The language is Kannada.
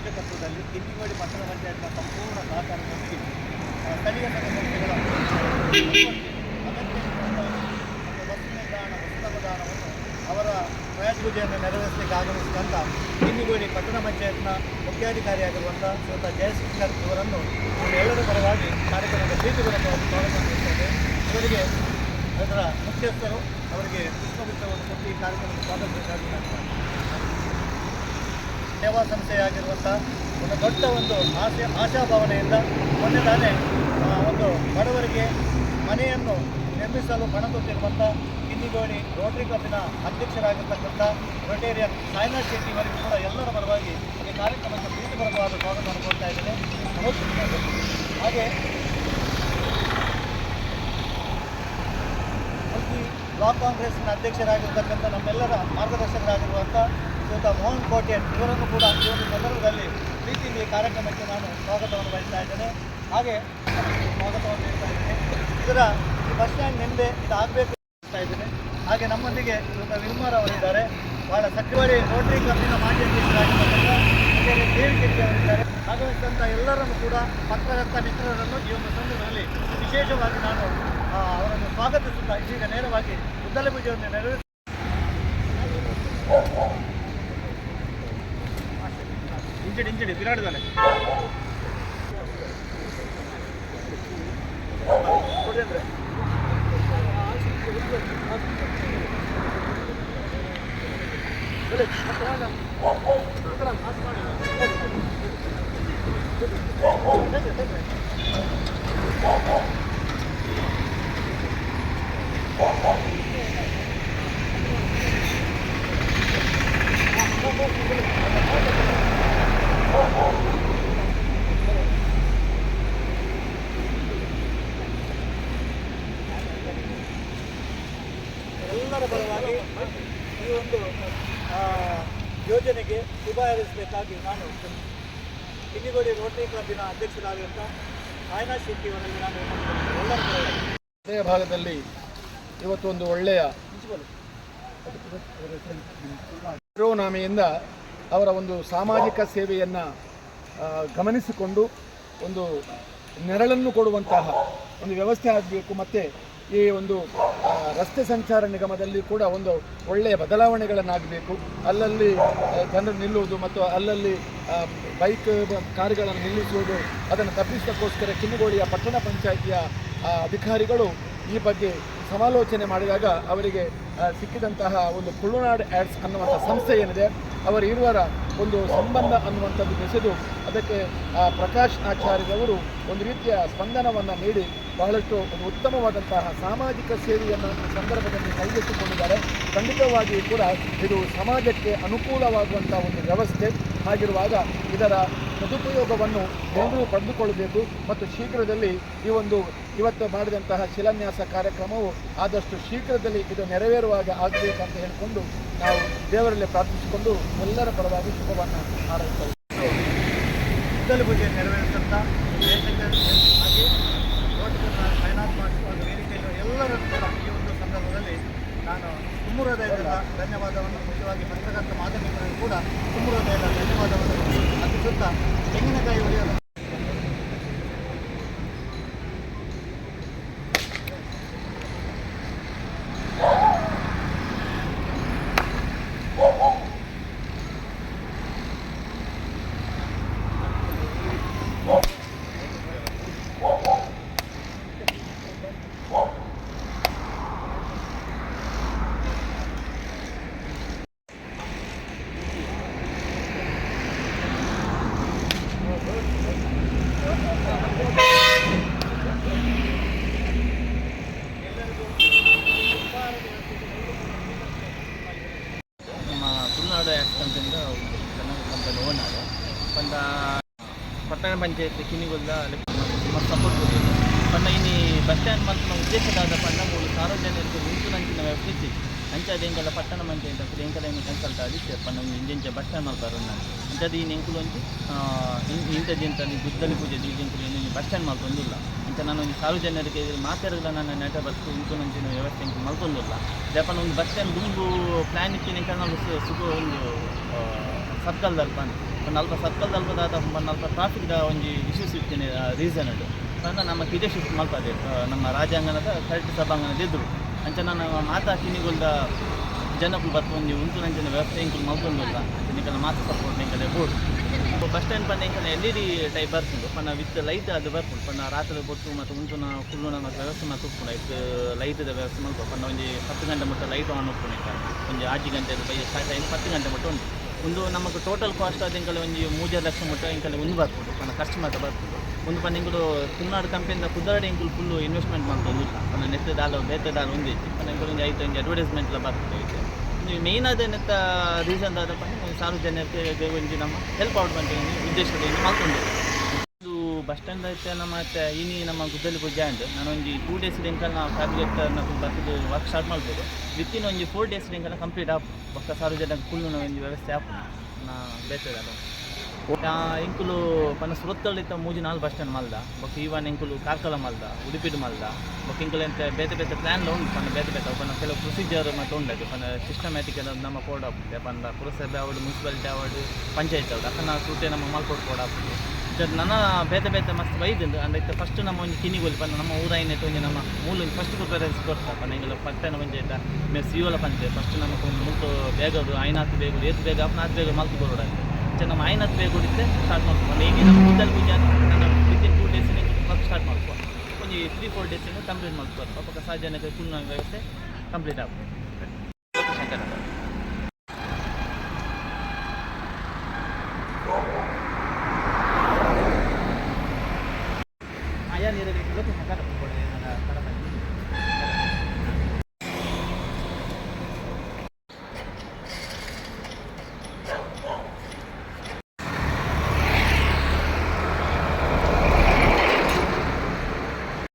ಪ್ರಾಯೋಜಕತ್ವದಲ್ಲಿ ಕಿನ್ನಿಗೋಡಿ ಪಟ್ಟಣ ಪಂಚಾಯತ್ನ ಸಂಪೂರ್ಣ ಸಹಕಾರದೊಂದಿಗೆ ಸ್ಥಳೀಯ ಸಂಸ್ಥೆಗಳ ಅಗತ್ಯ ಬಸ್ ನಿಲ್ದಾಣ ಪುಸ್ತಕ ಅವರ ಪ್ರಯಾಜಪೂಜೆಯನ್ನು ನೆರವೇರಿಸಲಿಕ್ಕೆ ಆಗಮಿಸಿದಂಥ ಕಿನ್ನಿಗೋಡಿ ಪಟ್ಟಣ ಪಂಚಾಯತ್ನ ಮುಖ್ಯಾಧಿಕಾರಿಯಾಗಿರುವಂಥ ಶ್ರೀಯುತ ಜಯಶಂಕರ್ ಇವರನ್ನು ಎಲ್ಲರ ಪರವಾಗಿ ಕಾರ್ಯಕ್ರಮದ ಪ್ರೀತಿಪೂರ್ವಕವಾಗಿ ಸ್ವಾಗತ ನೀಡುತ್ತೇವೆ ಇವರಿಗೆ ಅದರ ಮುಖ್ಯಸ್ಥರು ಅವರಿಗೆ ಪುಷ್ಪಗುಚ್ಛವನ್ನು ಕೊಟ್ಟು ಈ ಕಾರ್ಯಕ್ರಮದ ಸ್ವಾಗತಿಸಬೇಕಾಗಿ ನಾನು ಸೇವಾ ಸಂಸ್ಥೆಯಾಗಿರುವಂಥ ಒಂದು ದೊಡ್ಡ ಒಂದು ಆಸೆ ಆಶಾಭಾವನೆಯಿಂದ ಮೊನ್ನೆ ತಾನೇ ಒಂದು ಬಡವರಿಗೆ ಮನೆಯನ್ನು ನಿರ್ಮಿಸಲು ಪಣ ತೊಟ್ಟಿರುವಂಥ ಕಿನ್ನಿಗೋಣಿ ರೋಟರಿ ಕ್ಲಬ್ನ ಅಧ್ಯಕ್ಷರಾಗಿರ್ತಕ್ಕಂಥ ರೊಟೇರಿಯನ್ ಸಾಯಿನಾಥ್ ಶೆಟ್ಟಿ ಅವರಿಗೂ ಕೂಡ ಎಲ್ಲರ ಪರವಾಗಿ ಈ ಕಾರ್ಯಕ್ರಮಕ್ಕೆ ಪ್ರೀತಿಪರವಾದ ಸ್ವಾಗತವನ್ನು ಕೊಡ್ತಾ ಇದ್ದೇನೆ. ಹಾಗೆ ಬ್ಲಾಕ್ ಕಾಂಗ್ರೆಸ್ನ ಅಧ್ಯಕ್ಷರಾಗಿರ್ತಕ್ಕಂಥ ನಮ್ಮೆಲ್ಲರ ಮಾರ್ಗದರ್ಶಕರಾಗಿರುವಂಥ ಶ್ರೀಯುತ ಮೋಹನ್ ಕೋಟೆನ್ ಇವರನ್ನು ಕೂಡ ಈ ಒಂದು ಸಂದರ್ಭದಲ್ಲಿ ಪ್ರೀತಿ ಕಾರ್ಯಕ್ರಮಕ್ಕೆ ನಾನು ಸ್ವಾಗತವನ್ನು ಬಯಸ್ತಾ ಇದ್ದೇನೆ. ಹಾಗೆ ಸ್ವಾಗತವನ್ನು ನೀಡ್ತಾ ಇದ್ದೇನೆ. ಇದರ ಈ ಬಸ್ ಸ್ಟ್ಯಾಂಡ್ ನಿಂದೆ ಇದಾಗಬೇಕು ಅಂತ ಇದ್ದೇನೆ. ಹಾಗೆ ನಮ್ಮೊಂದಿಗೆ ಶ್ರೀಯುತ ವಿಲ್ಮರ್ ಅವರಿದ್ದಾರೆ. ಬಹಳ ಸಚಿವರಿ ರೋಟರಿ ಕ್ಲಬ್ಬಿನ ಮಾಜಿ ಅಧ್ಯಕ್ಷರಾಗಿರ್ತಕ್ಕಂಥ ಹಾಗೆ ದೇವಿ ಕೆಟ್ಟಿ ಅವರಿದ್ದಾರೆ. ಆಗಮಿಸಿದಂಥ ಎಲ್ಲರನ್ನು ಕೂಡ ಪತ್ರಕರ್ತ ಮಿತ್ರರನ್ನು ಈ ಒಂದು ಸಂದರ್ಭದಲ್ಲಿ ವಿಶೇಷವಾಗಿ ನಾನು ಅವರನ್ನು ಸ್ವಾಗತಿಸುತ್ತಾ ಇದೀಗ ನೇರವಾಗಿ ಉದ್ದಲ ಪೂಜೆಯನ್ನು ನೆರವೇರಿಸಿ ಇಂಚಡಿ ಇಂಚಡಿ ಬಿರಾಡಿದಾನೆ ಕೊಡಿ ಯೋಜನೆಗೆ ಶುಭ ಹಾರೈಸಬೇಕಾಗಿ ನಾನು ಕಿನ್ನಿಗೋಡಿ ರೋಟರಿ ಕ್ಲಬ್ಬಿನ ಅಧ್ಯಕ್ಷರಾಗಿರುವಂಥ ಆಯ್ನಾ ಶೆಟ್ಟಿ ಅವರಲ್ಲಿ ನಾನು ಒಳ್ಳೆಯ ಭಾಗದಲ್ಲಿ ಇವತ್ತೊಂದು ಒಳ್ಳೆಯ ಶಿರೋನಾಮೆಯಿಂದ ಅವರ ಒಂದು ಸಾಮಾಜಿಕ ಸೇವೆಯನ್ನು ಗಮನಿಸಿಕೊಂಡು ಒಂದು ನೆರಳನ್ನು ಕೊಡುವಂತಹ ಒಂದು ವ್ಯವಸ್ಥೆ ಆಗಬೇಕು. ಮತ್ತು ಈ ಒಂದು ರಸ್ತೆ ಸಂಚಾರ ನಿಗಮದಲ್ಲಿ ಕೂಡ ಒಂದು ಒಳ್ಳೆಯ ಬದಲಾವಣೆಗಳನ್ನಾಗಬೇಕು. ಅಲ್ಲಲ್ಲಿ ಜನರು ನಿಲ್ಲುವುದು ಮತ್ತು ಅಲ್ಲಲ್ಲಿ ಬೈಕ್ ಕಾರುಗಳನ್ನು ನಿಲ್ಲಿಸುವುದು, ಅದನ್ನು ತಪ್ಪಿಸೋಕ್ಕೋಸ್ಕರ ಕಿನ್ನಗೋಳಿಯ ಪಟ್ಟಣ ಪಂಚಾಯಿತಿಯ ಅಧಿಕಾರಿಗಳು ಈ ಬಗ್ಗೆ ಸಮಾಲೋಚನೆ ಮಾಡಿದಾಗ ಅವರಿಗೆ ಸಿಕ್ಕಿದಂತಹ ಒಂದು ತುಳುನಾಡು ಆ್ಯಡ್ಸ್ ಅನ್ನುವಂಥ ಸಂಸ್ಥೆ ಏನಿದೆ, ಅವರ ಇರುವರ ಒಂದು ಸಂಬಂಧ ಅನ್ನುವಂಥದ್ದು ಬೆಸೆದು ಅದಕ್ಕೆ ಪ್ರಕಾಶ್ ಆಚಾರ್ಯರವರು ಒಂದು ರೀತಿಯ ಸ್ಪಂದನವನ್ನು ನೀಡಿ ಬಹಳಷ್ಟು ಒಂದು ಉತ್ತಮವಾದಂತಹ ಸಾಮಾಜಿಕ ಸೇವೆಯನ್ನು ಈ ಸಂದರ್ಭದಲ್ಲಿ ಕೈಗೆತ್ತಿಕೊಂಡಿದ್ದಾರೆ. ಖಂಡಿತವಾಗಿಯೂ ಕೂಡ ಇದು ಸಮಾಜಕ್ಕೆ ಅನುಕೂಲವಾಗುವಂಥ ಒಂದು ವ್ಯವಸ್ಥೆ. ಆಗಿರುವಾಗ ಇದರ ಸದುಪಯೋಗವನ್ನು ಎಲ್ಲರೂ ಪಡೆದುಕೊಳ್ಳಬೇಕು ಮತ್ತು ಶೀಘ್ರದಲ್ಲಿ ಈ ಒಂದು ಇವತ್ತು ಮಾಡಿದಂತಹ ಶಿಲಾನ್ಯಾಸ ಕಾರ್ಯಕ್ರಮವು ಆದಷ್ಟು ಶೀಘ್ರದಲ್ಲಿ ಇದು ನೆರವೇರುವಾಗ ಅಂತ ಹೇಳಿಕೊಂಡು ನಾವು ದೇವರಲ್ಲಿ ಪ್ರಾರ್ಥಿಸಿಕೊಂಡು ಎಲ್ಲರ ಪರವಾಗಿ ಶುಭವನ್ನು ಹಾರೈಸ್ತೇವೆ. ಪೂಜೆ ಫೈನಾನ್ಸ್ ವೇದಿಕೆಯಲ್ಲಿ ಎಲ್ಲರನ್ನು ಕೂಡ ಈ ಸಂದರ್ಭದಲ್ಲಿ ನಾನು ಧನ್ಯವಾದವನ್ನು ಮುಖ್ಯವಾಗಿ ಪತ್ರಕರ್ತ ಮಾಧ್ಯಮಗಳಿಗೂ ಕೂಡ ತುಂಬ ಹೃದಯದ ಧನ್ಯವಾದವನ್ನು ತುಳುನಾಡು ಆಕ್ಸಿಡೆಂಟಿಂದ ಕನ್ನಡ ಕಂಪನಿ ಓನರ್ ಪಂಡ ಪಟ್ಟಣ ಪಂಚಾಯತ್ ಕಿನಿಗೊಲ್ಲ ಸುಮಾರು ಸಪೋರ್ಟ್ ಕೊಟ್ಟಿದ್ದು ಪಂಡ ಇನ್ನು ಬಸ್ ಸ್ಟ್ಯಾಂಡ್ ಮಂತ್ನ ಉದ್ದೇಶದಾದ ಪಂಡ ಮೂರು ಸಾರ್ವಜನಿಕರಿಗೆ ಉಂಟುನಂಚಿನ ವ್ಯವಸ್ಥೆ ಇತ್ತು ಅಂಚದ ಎಂಕಲ ಪಟ್ಟಣ ಪಂಚಾಯತ್ ಹತ್ರ ಎಂಕಲ ಏನು ಕನ್ಸಲ್ಟ್ ಆದಿತ್ತೆ ಪಂಡ ಒಂದು ಇಂಜೆಂಚ ಬಸ್ ಸ್ಟ್ಯಾಂಡ್ ಮಾಡ್ತಾರೆ ನಾನು ಅಂಚದ ಈ ಎಂಕುಲು ಒಂಚಿ ಇಂಥದ್ದು ಇಂಥ ಬುದ್ಧಲಿ ಪೂಜೆ ಎಂಕುಲು ಏನು ಬಸ್ ಸ್ಟ್ಯಾಂಡ್ ಮಾಡ್ತೊಂದಿಲ್ಲ ಇಂಥ ನಾನು ಒಂದು ಸಾರ್ವಜನಿಕರಿಗೆ ಮಾತಾಡಲ್ಲ ನನ್ನ ನೆಟ ಬಸ್ ಉಂಟುನಂಚಿನ ವ್ಯವಸ್ಥೆ ಎಂಕುಲು ಮಲ್ಕೊಂಡಿಲ್ಲ. ಜಪನ ಒಂದು ಬಸ್ ಸ್ಟ್ಯಾಂಡ್ ದುಂಬು ಪ್ಲ್ಯಾನ್ ಇಟ್ಟಿನ ನಾವು ಸುಖ ಒಂದು ಸರ್ಕಲ್ ಬಂದು. ಒಂದು ಅಲ್ಪ ಸರ್ಕಲ್ದಲ್ಲಿ ನಲ್ಪ ಅಲ್ಪ ಟ್ರಾಫಿಕ್ದ ಒಂದು ಇಶ್ಯೂಸ್ ಇರ್ತೀನಿ ರೀಸನ್ ಅದು ಅಂದ್ರೆ ನಮ್ಮ ಕಿದೆ ಶಿಫ್ಟ್ ಆ, ನಮ್ಮ ರಾಜ್ಯಾಂಗನದ ಕರೆಕ್ಟ್ ಸಭಾಂಗಣದ ಎದುರು ಅಂಚ ನಾನು ಮಾತಾ ಕಿನಿಗುಲ್ದ ಜನಕ್ಕೂ ಉಂಟು ನಂಚಿನ ವ್ಯವಸ್ಥೆ ಇಂಕಲು ಮಲ್ತೊಂದಿಲ್ಲ ನಿಕಲ ಮಾತು ಸಪೋರ್ಟ್ ನಿಂಕಲೆ ಬೋರ್ಡ್ ಬಸ್ ಸ್ಟ್ಯಾಂಡ್ ಪಂಡ ಇಂಕಲ ಎಲ್ ಇ ಡಿ ಟೈಪ್ ಬರ್ತುಂಡು ಪನ್ನ ವಿತ್ ಲೈಟ್ ಅದು ಬರ್ಕೊಂಡು ಪನ್ನ ರಾತ್ರಿ ಬೊಟ್ಟು ಮತ್ತು ಉಂಟುನ ಕುಲ್ಲುನ ಮತ್ತು ವ್ಯವಸ್ಥೆ ಮತ್ತು ಉಪ್ಪುಂಡು ಇತ್ತು ಲೈಟ್ದ ವ್ಯವಸ್ಥೆ ಮಲ್ಪ ಪನ್ನ ಒಂಜಿ ಹತ್ತು ಗಂಟೆ ಮಟ್ಟ ಲೈಟ್ ಆನ್ ಉಪ್ಪುಂಡು ಒಂಜಿ ಆಜಿ ಗಂಟೆ ಬೈ ಸ್ಟಾರ್ಟ್ ಆಗಿ ಹತ್ತು ಗಂಟೆ ಮಟ್ಟ ಉಂಟು. ಒಂದು ನಮಗೆ ಟೋಟಲ್ ಕಾಸ್ಟ್ ಅದು ಇಂಕಲೆ ಒಂಜಿ ಮೂಜ ಲಕ್ಷ ಮಟ್ಟ ಇಂಕಲೆ ಒಂದು ಬರ್ಬೋದು ಪನ್ನ ಖರ್ಚು ಮಾತ್ರ ಬರ್ಬೋದು ಒಂದು ಪನ್ನ ಇಂಕಲು ತುಳುನಾಡು ಕಂಪನಿಯಿಂದ ಕುದ್ದಾಡಿ ಇಂಕಲು ಫುಲ್ಲು ಇನ್ವೆಸ್ಟ್ಮೆಂಟ್ ಮಾಡ್ಕೊಂಡು ಪನ್ನ ನೆತ್ತ ದಾಲ, ಬೇತೆ ದಾಲ ಒಂದು ಇತ್ತು. ಪನ್ನ ಇಂಕಲು ಒಂದು ಐದು ಒಂಜಿ ಅಡ್ವರ್ಟೈಸ್ಮೆಂಟ್ ಎಲ್ಲ ಬರ್ತದೆ ಮೇಯ್ನ್ ಅದೇನಂತ ರೀಸನ್ ಆದಪ್ಪ ಅಂದ್ರೆ ಸಾರ್ವಜನಿಕರಿಗೆ ಒಂಜಿ ನಮ್ಮ ಹೆಲ್ಪ್ ಔಟ್ ಮಾಡ್ತೀವಿ ಉದ್ದೇಶದಿಂದ ಮಾಡ್ಕೊಂಡು ಇದು ಬಸ್ ಸ್ಟ್ಯಾಂಡ್ ಐತೆ ನಮ್ಮ ಮತ್ತೆ ಇನಿ ನಮ್ಮ ಗುದ್ದಲಿ ಪೂಜೆ ಅಂಡ್ ನಾನು ಒಂದು ಟೂ ಡೇಸ್ ಲಿಂಕಲ್ಲಿ ನಾವು ಫ್ಯಾಬ್ರಿಕೇಟ್ ಬರ್ತದೆ ವರ್ಕ್ ಸ್ಟಾರ್ಟ್ ಮಾಡ್ಬೋದು. ವಿತಿನ್ ಒಂದು ಫೋರ್ ಡೇಸ್ ಲಿಂಕಲ್ಲಿ ಕಂಪ್ಲೀಟ್ ಆಪ್ ಪಕ್ಕ ಸಾರ್ವಜನಿಕ ಫುಲ್ ಒಂದು ವ್ಯವಸ್ಥೆ ಆಪ್ ನಾ ಬೇತದೆ ಅದು ಇಂಕುಲು ಪನ್ನ ಸುರತ್ತಳ್ಳಿತ್ತ ಮೂಜಿ ನಾಲ್ ಬಸ್ ಸ್ಟ್ಯಾಂಡ್ ಮಲ್ದ. ಬೊಕ್ಕ ಇವನ್ ಇಂಕುಲು ಕಾರ್ಕಳ ಮಲ್ದ ಉಡುಪಿಡು ಮಲ್ದ. ಬಕ್ ಇಂಕುಲಂತ ಬೇತೆ ಬೇತೆ ಪ್ಲಾನ್ ಉಂಟು ಪನ್ನ ಬೇತೆ ಬೇತೆ. ಪನ್ನ ಕೆಲವು ಪ್ರೊಸೀಜರ್ ಮತ್ತು ಉಂಡದು ಪನ್ನ ಸಿಸ್ಟಮ್ಯಾಟಿಕ್ ಎಲ್ಲ ನಮ್ಮ ಕೋಡ್ ಆಗ್ತದೆ. ಪನ್ನ ಪುರಸಭೆ ಅವರು ಮುನ್ಸಿಪಾಲಿಟಿ ಅವರು ಪಂಚಾಯತ್ ಅವರು ನಾವು ಸೂಟೆ ನಮ್ಮ ಮಲ್ಕೋಡ್ ಕೋಡ್ ಆಗ್ತದೆ. ಸರ್ ನನ್ನ ಬೇತೆ ಬೇತೆ ಮಸ್ತ್ ವೈದ್ಯಂದು ಅಂದ್ರೆ ಫಸ್ಟ್ ನಮ್ಮ ಒಂದು ಕಿನಿಗೋಲಿ ಪನ್ನ ನಮ್ಮ ಊರಾಯಿನ ಒಂದು ನಮ್ಮ ಮೂಲ ಫಸ್ಟ್ ಪ್ರಿಪೇರೆನ್ಸ್ ಕೊಡ್ತಾ ಪನ್ನ ಹಿಂಗೆಲ್ಲ ಪಟ್ಟಣ ಪಂಚಾಯತ ಮೇ ಸಿಯೋಲ ಪಂಚಾಯತ್. ಫಸ್ಟ್ ನಮಗೆ ಒಂದು ಮುಲ್ತು ಬೇಗದು ಐನಾತು ಬೇಗ, ಏತ್ ಬೇಗ ಅಪ್ನಾತ್ ಬೇಗ ಮಲ್ತು ಬರೋಡ ಅಂತ ನಮ್ಮ ಐನಾತ್ ಬೇಗ ಹೊಡಿತೆ ಸ್ಟಾರ್ಟ್ ಮಾಡ್ಕೊಂಡು ಈಗ ನಮ್ಮ ಕೂದಲ್ ಪೂಜೆ ನನ್ನ ವಿತಿನ್ ಟೂ ಡೇಸಿನ ವರ್ಕ್ ಸ್ಟಾರ್ಟ್ ಮಾಡ್ಕೊ ಒಂದು ತ್ರೀ ಫೋರ್ ಡೇಸಿಂದ ಕಂಪ್ಲೀಟ್ ಮಾಡ್ಕೊ ಪಾಪ ಸಾರ್ವಜನಿಕ ಫುಲ್ ವ್ಯವಸ್ಥೆ ಕಂಪ್ಲೀಟ್ ಆಗ್ಬೋದು